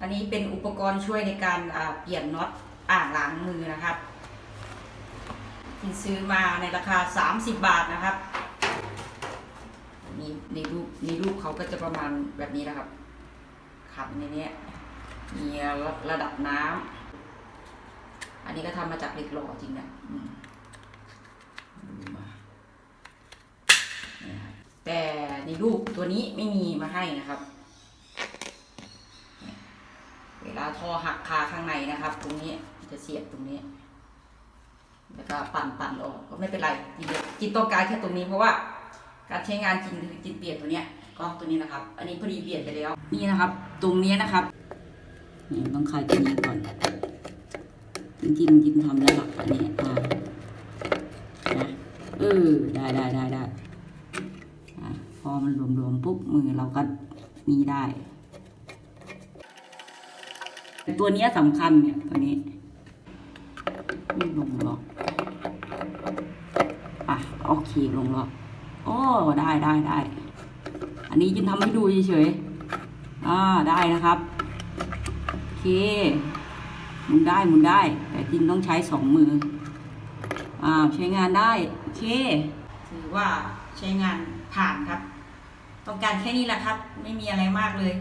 อันนี้เป็นอุปกรณ์ช่วยในการเปลี่ยนน็อตอ่างล้างมือนะครับที่ซื้อมาในราคา 30 บาทนะครับนี่ในรูปในรูปเขาก็จะประมาณแบบนี้นะครับขันในนี้มีระดับน้ำอันนี้ก็ทำมาจากเหล็กหล่อจริงนะแต่ในรูปตัวนี้ไม่มีมาให้นะครับ เวลา ท่อหักคาข้างในนะครับ ตรงนี้จะเสียบตรงนี้ แล้วก็ปั่นปั่นออกก็ไม่เป็นไรจินจินต้องการแค่ตรงนี้เพราะว่า การใช้งานจริงคือจินเปลี่ยนตัวเนี้ยกล้องตัวนี้นะครับ อันนี้พอดีเปลี่ยนไปแล้ว นี่นะครับ ตรงนี้นะครับนี่ต้องคลายตัวนี้ก่อน จริงๆจินทำแล้วหลักอันนี้อ่านะเออได้ได้ได้ได้พอมันรวมๆปุ๊บมือเราก็นี่ได้ แต่ตัวนี้สำคัญเนี่ยตัวนี้ไม่ลงล็อกอะโอเคลงล็อกโอ้ได้ได้ได้อันนี้จินทำให้ดูเฉยๆอ่าได้นะครับโอเคมุนได้มุนได้ แต่จินต้องใช้สองมืออ่าใช้งานได้โอเคถือว่าใช้งานผ่านครับ ต้องการแค่นี้แหละครับ ไม่มีอะไรมากเลย